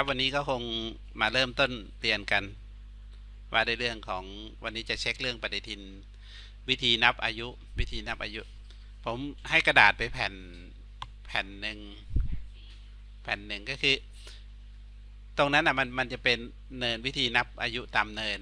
ครับวันนี้ก็คงมาเริ่มต้นเรียนกัน ว่าในเรื่องของวันนี้จะเช็คเรื่องปฏิทิน วิธีนับอายุ วิธีนับอายุ ผมให้กระดาษไปแผ่นแผ่นหนึ่งแผ่นหนึ่งก็คือ ตรงนั้นอะมันมันจะเป็นเนินวิธีนับอายุตามเนิน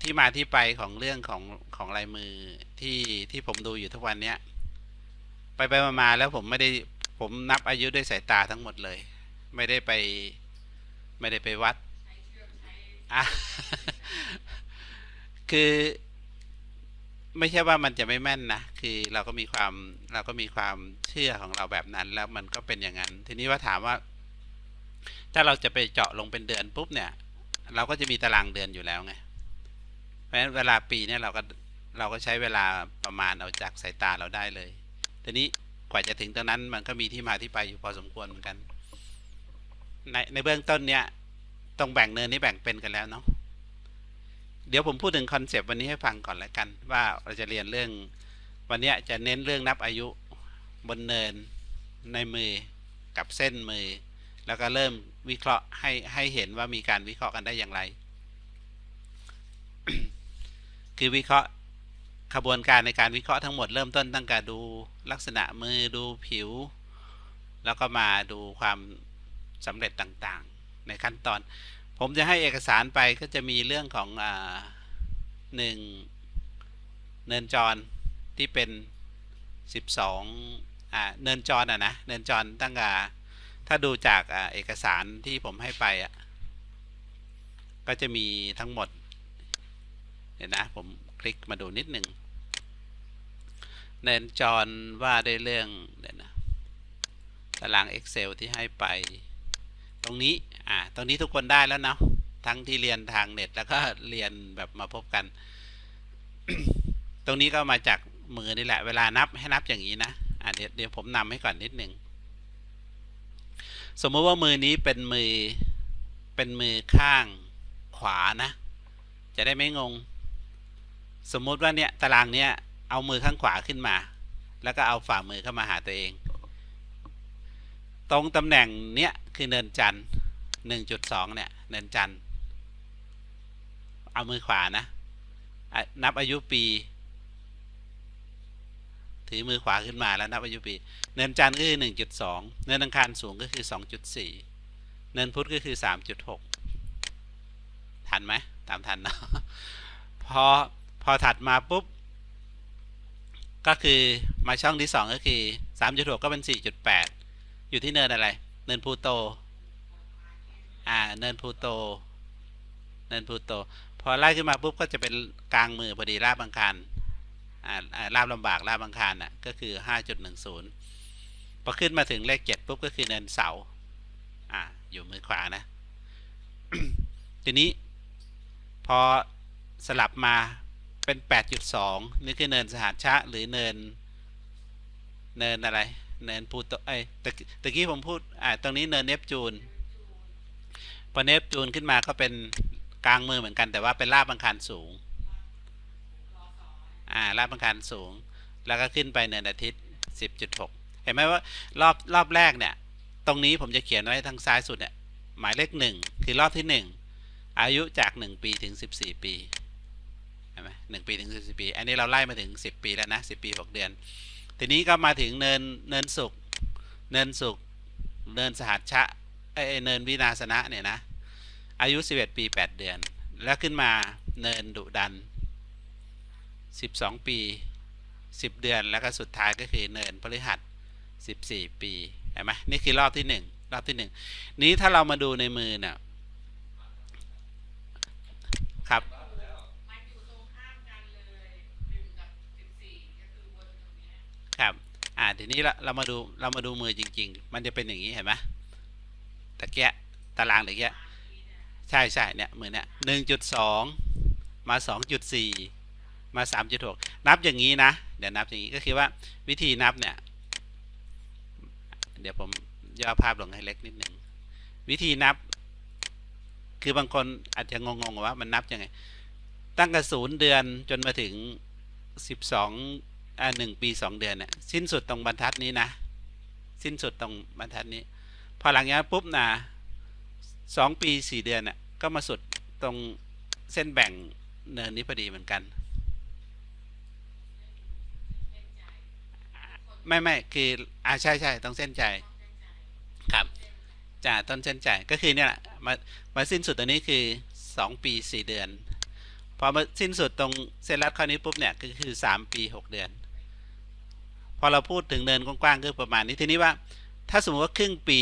ที่มาที่ไปของเรื่องของของลายมือที่ที่ผมดูอยู่ทุกวันเนี้ยไปไปมาแล้วผมไม่ได้ ผมนับอายุด้วยสายตาทั้งหมดเลย ไม่ได้ไปไม่ได้ไปวัดคือไม่ใช่ว่ามันจะไม่แม่นนะ คือเราก็มีความเราก็มีความเชื่อของเราแบบนั้น แล้วมันก็เป็นอย่างนั้น ทีนี้ว่าถามว่า ถ้าเราจะไปเจาะลงเป็นเดือนปุ๊บเนี่ย เราก็จะมีตารางเดือนอยู่แล้วไง เพราะฉะนั้นเวลาปีเนี่ยเราก็เราก็ใช้เวลาประมาณเอาจากสายตาเราได้เลย ทีนี้ กว่าจะถึงตรงนั้นมันก็มีที่มาที่ไปอยู่พอสมควรเหมือนกัน ในในเบื้องต้นเนี่ยต้องแบ่งเนินนี้แบ่งเป็นกันแล้วเนาะเดี๋ยวผมพูดถึงคอนเซปต์วันนี้ให้ฟังก่อนแล้วกัน ว่าเราจะเรียนเรื่อง วันนี้จะเน้นเรื่องนับอายุบนเนินในมือกับเส้นมือ แล้วก็เริ่มวิเคราะห์ให้ให้เห็นว่ามีการวิเคราะห์กันได้อย่างไร คือวิเคราะห์ ขบวนการในการวิเคราะห์ทั้งหมดเริ่มต้นตั้งแต่ดูลักษณะมือดูผิว แล้วก็มาดูความสำเร็จต่างๆ ในขั้นตอน ผมจะให้เอกสารไปก็จะมีเรื่องของอหนึ่งเนินจรที่เป็น 12อ่าเนินจรอะนะเนินจรตั้งแต่ถ้าดูจากอเอกสารที่ผมให้ไปอะก็จะมีทั้งหมดเดี๋ยวนะผมคลิกมาดูนิดหนึ่ง เนนจรว่าได้เรื่องเดี๋ยวนะตาราง Excel ที่ให้ไป ตรงนี้ อ่า ตรงนี้ทุกคนได้แล้วเนาะ ทั้งที่เรียนทางเน็ตแล้วก็เรียนแบบมาพบกัน ตรงนี้ก็มาจากมือนี่แหละ เวลานับให้นับอย่างนี้นะ อ่าเดี๋ยวเดี๋ยวผมนำให้ก่อนนิดนึง สมมติว่ามือนี้เป็นมือ เป็นมือข้างขวานะ จะได้ไม่งง สมมติว่าเนี่ยตารางเนี้ย เอามือข้างขวาขึ้นมา แล้วก็เอาฝ่ามือเข้ามาหาตัวเอง ตรงตำแหน่งเนี้ยคือเนินจันทร์หนึ่งจุดสองเนี่ย เนินจันทร์เอามือขวานะ นับอายุปี ถือมือขวาขึ้นมาแล้วนับอายุปี เนินจันทร์ก็คือหนึ่งจุดสองเนินอังคารสูงก็คือสองจุดสี่เนินพุธก็คือสามจุดหกทันไหม ตามทันเนาะพอพอถัดมาปุ๊บ ก็คือมาช่องที่สองก็คือสามจุดหกก็เป็นสี่จุดแปดอยู่ที่เนินอะไร เนินพูโต อ่า เนินพูโต เนินพูโต พอไล่ขึ้นมาปุ๊บก็จะเป็นกลางมือพอดีราบอังคารอ่าอ่าราบลำบากราบอังคารน่ะก็คือห้าจุดหนึ่งศูนย์พอขึ้นมาถึงเลขเจ็ดปุ๊บก็คือเนินเสา อ่า อยู่มือขวานะ ทีนี้พอสลับมา เป็น 8.2 นี่คือเนินสหัสชะ หรือเนิน เนินอะไร เนินพูโตไอ้ยตะตะกี้ผมพูดอ่าตรงนี้เนินเนปจูน พอเนปจูนขึ้นมาก็เป็นกลางมือเหมือนกัน แต่ว่าเป็นลาบอังคารสูง อ่าลาบอังคารสูง แล้วก็ขึ้นไปเนินอาทิตย์ 10.6 เห็นไหมว่ารอบรอบแรกเนี่ย ตรงนี้ผมจะเขียนไว้ทางซ้ายสุดเนี่ยหมายเลขหนึ่งคือรอบที่หนึ่งอายุจากหนึ่งปีถึงสิบสี่ปี ใช่ไหมหนึ่งปีถึงสิบสี่ปี อันนี้เราไล่มาถึงสิบปีแล้วนะสิบปีหกเดือน ทีนี้ก็มาถึงเนินเนินสุกเนินสุกเนินสหัสชะไอเนินวินาสนะเนี่ยนะอายุสิบเอ็ดปีแปดเดือน แล้วขึ้นมาเนินดุดันสิบสองปีสิบเดือนแล้วก็สุดท้ายก็คือเนินพฤหัสสิบสี่ปีเห็นไหมนี่คือรอบที่หนึ่งรอบที่หนึ่งนี้ถ้าเรามาดูในมือเนี่ยครับ มันอยู่ตรงข้ามกันเลยหนึ่งกับสิบสี่ก็คือวนตรงเครับอ่าทีนี้เราเรามาดูเรามาดูมือจริง ๆ มันจะเป็นอย่างนี้เห็นไหมตะเกียะตารางตะเกียะบางทีเนี่ยใช่ใช่เนี่ยมือเนี่ยหนึ่งจุดสองมาสองจุดสี่มาสามจุดหกนับอย่างนี้นะ เดี๋ยวนับอย่างนี้ก็คือว่าวิธีนับเนี่ย เดี๋ยวผมย่อภาพลงให้เล็กนิดหนึ่งวิธีนับ คือบางคนอาจจะงงๆว่ามันนับยังไง ตั้งแต่ศูนย์เดือนจนมาถึงสิบสอง อ่าหนึ่งปีสองเดือนเนี่ยสิ้นสุดตรงบรรทัดนี้นะ สิ้นสุดตรงบรรทัดนี้ พอหลังจากนั้นปุ๊บนะสองปีสี่เดือนน่ะก็มาสุดตรงเส้นแบ่งเนินนี้พอดีเหมือนกันไม่ไม่คืออ่าใช่ใช่ต้องเส้นใจครับจ่าต้นเส้นใจก็คือเนี่ยแหละมามาสิ้นสุดตรงนี้คือสองปีสี่เดือน พอมาสิ้นสุดตรงเส้นรัดข้อนี้ปุ๊บเนี่ยก็คือสามปีหกเดือน พอเราพูดถึงเนินกว้างๆก็ประมาณนี้ทีนี้ว่า ถ้าสมมติว่าครึ่งปี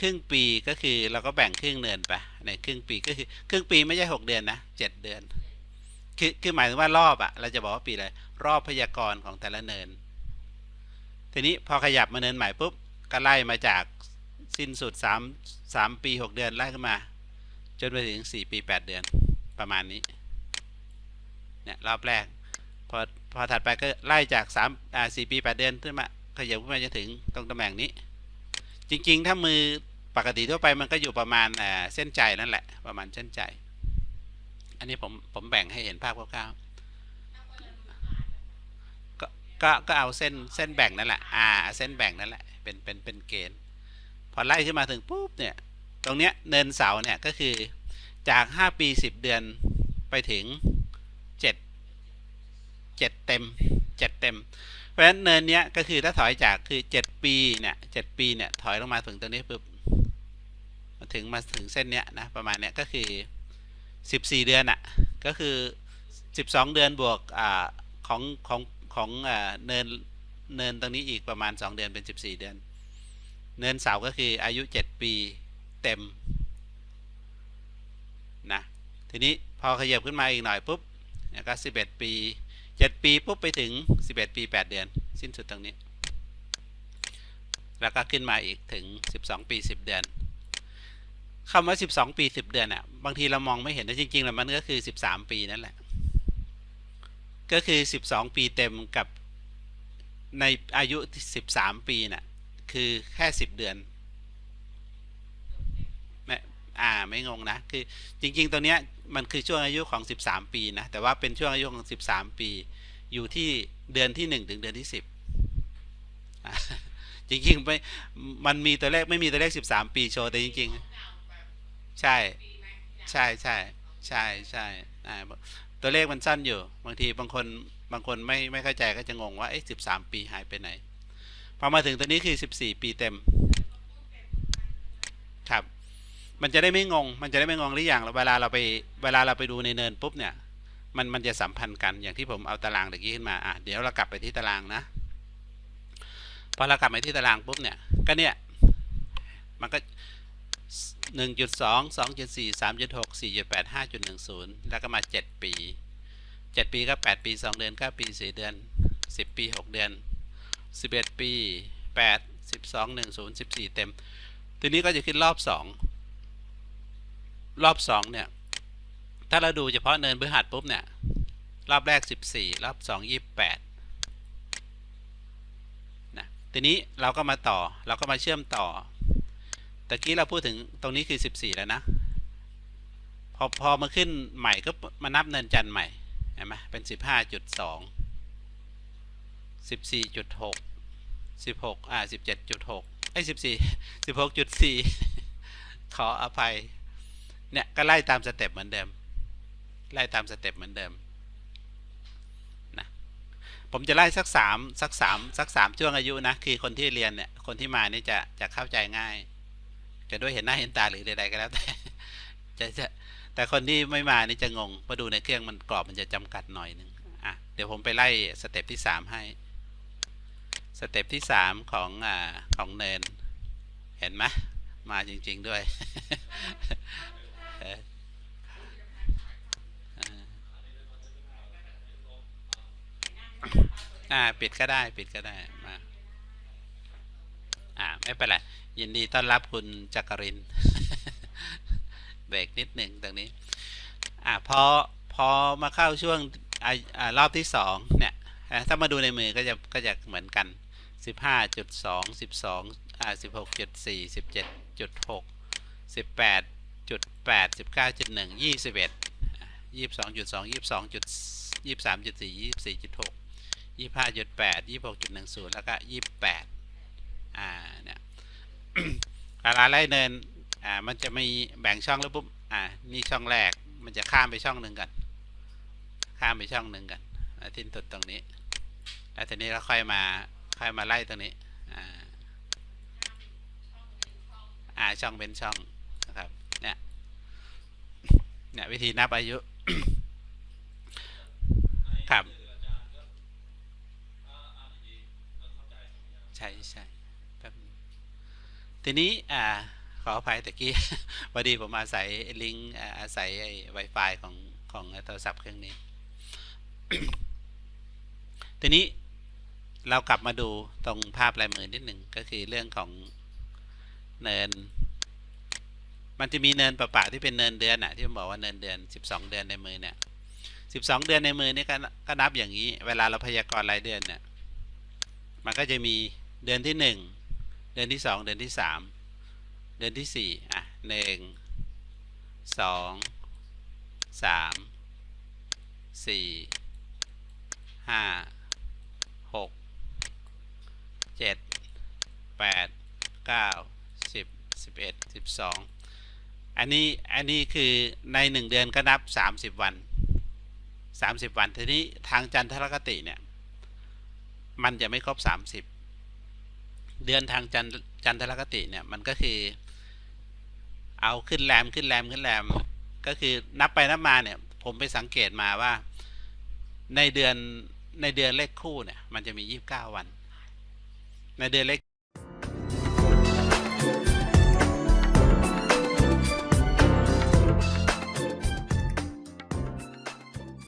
ครึ่งปีก็คือเราก็แบ่งครึ่งเนินไปในครึ่งปีก็คือครึ่งปีไม่ใช่หกเดือนนะเจ็ดเดือน คือคือหมายถึงว่ารอบอะเราจะบอกว่าปีอะไรรอบพยากรณ์ของแต่ละเนิน ทีนี้พอขยับมาเนินใหม่ปุ๊บก็ไล่มาจากสิ้นสุดสามสามปีหกเดือนไล่ขึ้นมา จนไปถึงสี่ปีแปดเดือนประมาณนี้เนี่ยรอบแรกพอ พอถัดไปก็ไล่จากสามอ่าสี่ปีแปดเดือนขึ้นมาขยับขึ้นมาจนถึงตรงตำแหน่งนี้ จริงๆ ถ้ามือปกติทั่วไปมันก็อยู่ประมาณอ่าเส้นใจนั่นแหละ ประมาณเส้นใจ อันนี้ผมผมแบ่งให้เห็นภาพคร่าวๆก็ก็ก็เอาเส้นเส้นแบ่งนั่นแหละอ่าเส้นแบ่งนั่นแหละเป็นเป็นเป็นเกณฑ์ พอไล่ขึ้นมาถึงปุ๊บเนี่ยตรงเนี้ยเนินเสาเนี่ยก็คือจาก 5 ปี 10 เดือนไปถึง 7เต็ม7เต็ม เพราะฉะนั้นเนินเนี้ยก็คือถ้าถอยจากคือ7ปีเนี่ย7ปีเนี่ยถอยลงมาถึงตรงนี้ปุ๊บมาถึงมาถึงเส้นเนี้ยนะประมาณเนี้ยก็คือ14เดือนอะ่ะก็คือ12เดือนบวกอ่าของของของอ่าเนินเนินตรงนี้อีกประมาณ2เดือนเป็น14เดือน เนินเสาก็คืออายุ7ปีเต็มนะทีนี้พอขยับขึ้นมาอีกหน่อยปุ๊บเนี่ยก็11ปี 7 ปีปุ๊บไปถึง 11 ปี 8 เดือน สิ้นสุดตรงนี้ แล้วก็ขึ้นมาอีกถึง 12 ปี 10 เดือนคำว่า 12 ปี 10 เดือนอะบางทีเรามองไม่เห็นแต่จริงๆแล้วมันก็คือ 13 ปีนั่นแหละ ก็คือ 12 ปีเต็มกับในอายุ 13 ปีน่ะคือแค่ 10 เดือน อ่าไม่งงนะคือจริงๆตัวเนี้ยมันคือช่วงอายุของ 13 ปีนะแต่ว่าเป็นช่วงอายุของ 13 ปี อยู่ที่เดือนที่ 1 ถึงเดือนที่ 10 จริงๆไม่มันมีตัวเลขไม่มีตัวเลข 13 ปีโชว์แต่จริงๆ ใช่ใช่ใช่ใช่ใช่ตัวเลขมันสั้นอยู่ บางทีบางคนบางคนไม่ไม่เข้าใจก็จะงงว่าเอ๊ะสิบสามปีหายไปไหน พอมาถึงตัวนี้คือสิบสี่ปีเต็มครับ มันจะได้ไม่งง มันจะได้ไม่งงหรืออย่างเวลาเราไปเวลาเราไปดูในเนินปุ๊บเนี่ยมันมันจะสัมพันธ์กันอย่างที่ผมเอาตารางตะกี้ขึ้นมาอะเดี๋ยวเรากลับไปที่ตารางนะพอเรากลับไปที่ตารางปุ๊บเนี่ยก็เนี่ยมันก็หนึ่งจุดสองสองจุดสี่สามจุดหกสี่จุดแปดห้าจุดหนึ่งศูนย์แล้วก็มาเจ็ดปีเจ็ดปีก็แปดปีสองเดือนเก้าปีสี่เดือนสิบปีหกเดือนสิบเอ็ดปีแปดสิบสองหนึ่งศูนย์สิบสี่เต็ม ทีนี้ก็จะขึ้นรอบสอง รอบสองเนี่ย ถ้าเราดูเฉพาะเนินพฤหัสปุ๊บเนี่ย รอบแรกสิบสี่รอบสองยี่แปดนะทีนี้เราก็มาต่อเราก็มาเชื่อมต่อตะกี้เราพูดถึงตรงนี้คือ 14 แล้วนะ พอพอมาขึ้นใหม่ก็มานับเนินจันทร์ใหม่เห็นไหมเป็น 15.2 14.6 16อ่า17.6ไอ้ย14 16.4 ขออภัย เนี่ยก็ไล่ตามสเต็ปเหมือนเดิม ไล่ตามสเต็ปเหมือนเดิมนะผมจะไล่สักสามสักสามสักสามช่วงอายุนะคือคนที่เรียนเนี่ยคนที่มานี่จะจะเข้าใจง่าย จะด้วยเห็นหน้าเห็นตาหรือใดๆก็แล้วแต่จะจะแต่คนที่ไม่มานี่จะงงเพราะดูในเครื่องมันกรอบมันจะจำกัดหน่อยหนึ่งอะเดี๋ยวผมไปไล่สเต็ปที่สามให้สเต็ปที่สามของอ่าของเนิน เห็นไหมมาจริง ๆด้วย อ่าปิดก็ได้ปิดก็ได้มาอ่าไม่เป็นไรยินดีต้อนรับคุณจักรินเบรกนิดหนึ่งตรงนี้อ่าพอพอมาเข้าช่วงอ่ารอบที่สองเนี่ยถ้ามาดูในมือก็จะก็จะเหมือนกันสิบห้าจุดสองสิบสองอ่าสิบห กจุดสี่สิบเจ็ดจุดหกสิบแปดจุดแปดสิบเก้าจุดหนึ่งยี่สิบเอ็ดยี่สิบสองจุดสองยี่สิบสองจุดยี่สิบสามจุดสี่ยี่สิบสี่จุดหกยี่สิบห้าจุดแปดยี่สิบหกจุดหนึ่งศูนย์แล้วก็ยี่สิบแปดอ่าเนี่ยเวลาไล่เนิน อ่า มันจะมีแบ่งช่องแล้วปุ๊บ อ่า นี่ช่องแรก มันจะข้ามไปช่องหนึ่งกัน ข้ามไปช่องหนึ่งกันอ่าทิ้นตุดตรงนี้ แล้วทีนี้เราค่อยมา ค่อยมาไล่ตรงนี้ อ่า อ่า ช่องเป็นช่องนะครับ เนี่ย เนี่ย วิธีนับอายุครับใช่ใช่แป๊บทีนี้อ่าขออภัยตะกี้พอดีผมอาศัยลิงก์อ่าอาศัยไอ้ Wi-Fi ของของโทรศัพท์เครื่องนี้ ทีนี้เรากลับมาดูตรงภาพลายมือนิดหนึ่งก็คือเรื่องของเนิน มันจะมีเนินประปะที่เป็นเนินเดือนน่ะที่ผมบอกว่าเนินเดือน 12 เดือนในมือเนี่ย12 เดือนในมือนี่ก็ก็นับอย่างนี้ เวลาเราพยากรณ์รายเดือนเนี่ยมันก็จะมีเดือนที่ 1 เดือนที่ 2 เดือนที่ 3 เดือนที่4อะ1 2 3 4 5 6 7 8 9 10 11 12 อันนี้อันนี้คือในหนึ่งเดือนก็นับสามสิบวันสามสิบวันทีนี้ทางจันทรคติเนี่ยมันจะไม่ครบสามสิบเดือนทางจันจันทรคติเนี่ยมันก็คือ เอาขึ้นแรมขึ้นแรมขึ้นแรมก็คือนับไปนับมาเนี่ยผมไปสังเกตมาว่าในเดือนในเดือนเลขคู่เนี่ยมันจะมียี่สิบเก้าวัน ในเดือนเลข